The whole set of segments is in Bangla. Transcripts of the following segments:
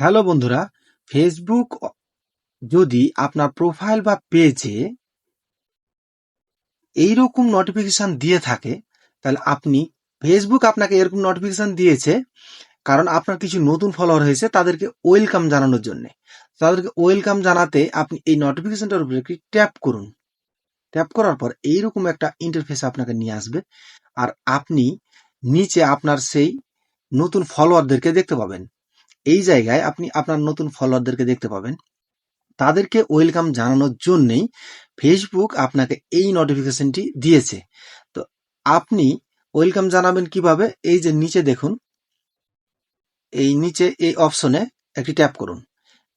হ্যালো বন্ধুরা ফেসবুক যদি আপনার প্রোফাইল বা পেজে এইরকম নোটিফিকেশান দিয়ে থাকে, তাহলে আপনি ফেসবুক আপনাকে এরকম নোটিফিকেশান দিয়েছে, কারণ আপনার কিছু নতুন ফলোয়ার হয়েছে, তাদেরকে ওয়েলকাম জানানোর জন্য। তাদেরকে ওয়েলকাম জানাতে আপনি এই নোটিফিকেশানটার উপরে একটি ট্যাপ করুন। ট্যাপ করার পর এইরকম একটা ইন্টারফেস আপনাকে নিয়ে আসবে, আর আপনি নিচে আপনার সেই নতুন ফলোয়ারদেরকে দেখতে পাবেন। এই জায়গায় আপনি আপনার নতুন ফলোয়ারদেরকে দেখতে পাবেন। তাদেরকে ওয়েলকাম জানানোর জন্যই ফেসবুক আপনাকে এই নোটিফিকেশনটি দিয়েছে। তো আপনি ওয়েলকাম জানাবেন কীভাবে? এই যে নিচে দেখুন, এই নিচে এই অপশনে একটি ট্যাপ করুন।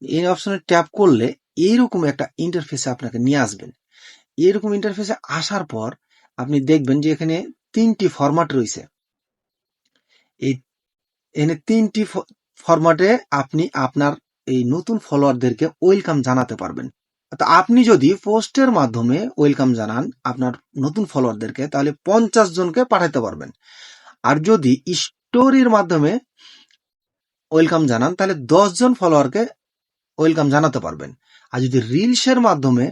এই অপশনে ট্যাপ করলে এইরকম একটা ইন্টারফেসে আপনাকে নিয়ে আসবেন। এরকম ইন্টারফেসে আসার পর আপনি দেখবেন যে এখানে তিনটি ফরম্যাট রয়েছে। এই, এখানে তিনটি ফরম্যাটে আপনি আপনার এই নতুন ফলোয়ারদেরকে ওয়েলকাম জানাতে পারবেন। তো আপনি যদি পোস্টের মাধ্যমে ওয়েলকাম জানান আপনার নতুন ফলোয়ারদেরকে তাহলে পঞ্চাশ জনকে পাঠাতে পারবেন। আর যদি স্টোরির মাধ্যমে ওয়েলকাম জানান, তাহলে দশজন ফলোয়ারকে ওয়েলকাম জানাতে পারবেন। আর যদি রিলসের মাধ্যমে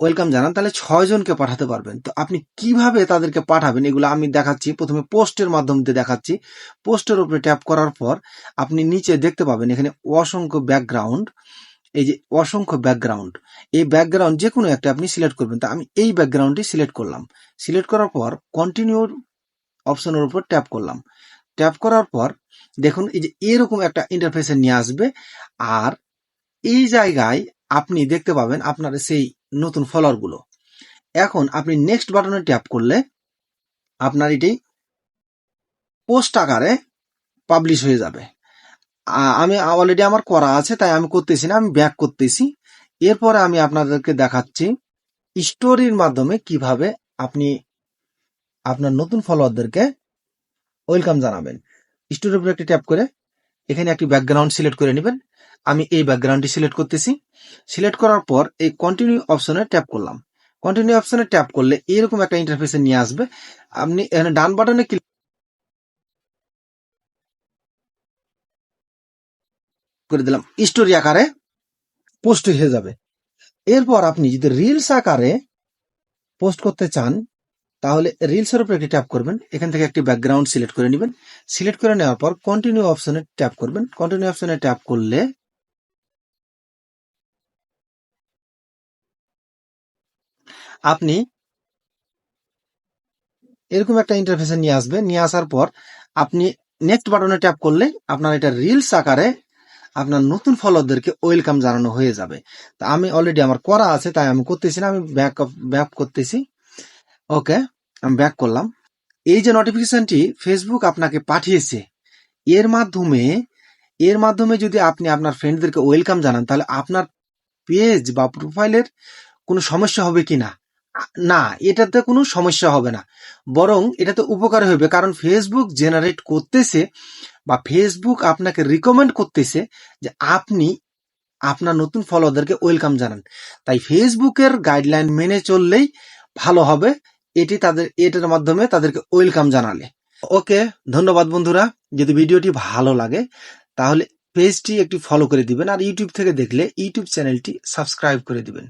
ওয়েলকাম জানান। তাহলে ছয় জনকে পাঠাতে পারবেন। তো আপনি কীভাবে তাদেরকে পাঠাবেন? এগুলো আমি দেখাচ্ছি। প্রথমে পোস্টের মাধ্যম দিয়ে দেখাচ্ছি। পোস্টের উপরে ট্যাপ করার পর আপনি নিচে দেখতে পাবেন এখানে অসংখ্য ব্যাকগ্রাউন্ড এই যে অসংখ্য ব্যাকগ্রাউন্ড এই ব্যাকগ্রাউন্ড যে কোনো একটা আপনি সিলেক্ট করবেন। তা আমি এই ব্যাকগ্রাউন্ডটি সিলেক্ট করলাম। সিলেক্ট করার পর কন্টিনিউ অপশনের উপর ট্যাপ করলাম। ট্যাপ করার পর দেখুন, এই যে এরকম একটা ইন্টারফেসে নিয়ে আসবে। আর এই জায়গায় আপনি দেখতে পাবেন আপনার সেই নতুন ফলোয়ারগুলো এখন আপনি নেক্সট বাটনে ট্যাপ করলে আপনার এটি পোস্ট আকারে পাবলিশ হয়ে যাবে। আমি অলরেডি আমার করা আছে, তাই আমি করতেছি না, আমি ব্যাক করতেছি। এরপরে আমি আপনাদেরকে দেখাচ্ছি স্টোরির মাধ্যমে কীভাবে আপনি আপনার নতুন ফলোয়ারদেরকে ওয়েলকাম জানাবেন। স্টোরির উপরে একটি ট্যাপ করে এখানে একটি ব্যাকগ্রাউন্ড সিলেক্ট করে নেবেন। আমি এই ব্যাকগ্রাউন্ডটি সিলেক্ট করতেছি। সিলেক্ট করার পর এই কন্টিনিউ অপশনে ট্যাপ করলাম। কন্টিনিউ অপশনে ট্যাপ করলে এরকম একটা ইন্টারফেসে নিয়ে আসবে। আপনি এখানে ডান বাটনে ক্লিক করে দিলাম স্টোরি আকারে পোস্ট হয়ে যাবে। এরপর আপনি যদি রিলস আকারে পোস্ট করতে চান, তাহলে রিলসের উপর একটি ট্যাপ করবেন। এখান থেকে একটি ব্যাকগ্রাউন্ড সিলেক্ট করে নেবেন। সিলেক্ট করে নেওয়ার পর কন্টিনিউ অপশনে ট্যাপ করবেন। কন্টিনিউ অপশনে ট্যাপ করলে আপনি এরকম একটা ইন্টারফেসে নিয়ে আসবে নিয়ে আসার পর আপনি নেক্সট বাটনে ট্যাপ করলে আপনার এটা রিলস আকারে আপনার নতুন ফলোয়ারদেরকে ওয়েলকাম জানানো হয়ে যাবে। তা আমি অলরেডি আমার করা আছে, তাই আমি করতেছি না, আমি ব্যাক ব্যাক করতেছি। ওকে আমি ব্যাক করলাম। এই যে নোটিফিকেশনটি ফেসবুক আপনাকে পাঠিয়েছে, এর মাধ্যমে এর মাধ্যমে যদি আপনি আপনার ফ্রেন্ডদেরকে ওয়েলকাম জানান, তাহলে আপনার পেজ বা প্রোফাইলের কোনো সমস্যা হবে কি না না, এটাতে কোনো সমস্যা হবে না। বরং এটাতে উপকার হবে, কারণ ফেসবুক জেনারেট করতেছে বা ফেসবুক আপনাকে রিকমেন্ড করতেছে যে আপনি আপনার নতুন ফলোয়ারদেরকে ওয়েলকাম জানান। তাই ফেসবুকের গাইডলাইন মেনে চললেই ভালো হবে, এটি তাদের, এটার মাধ্যমে তাদেরকে ওয়েলকাম জানালে। ওকে, ধন্যবাদ বন্ধুরা। যদি ভিডিওটি ভালো লাগে, তাহলে পেজটি একটি ফলো করে দিবেন, আর ইউটিউব থেকে দেখলে ইউটিউব চ্যানেলটি সাবস্ক্রাইব করে দিবেন।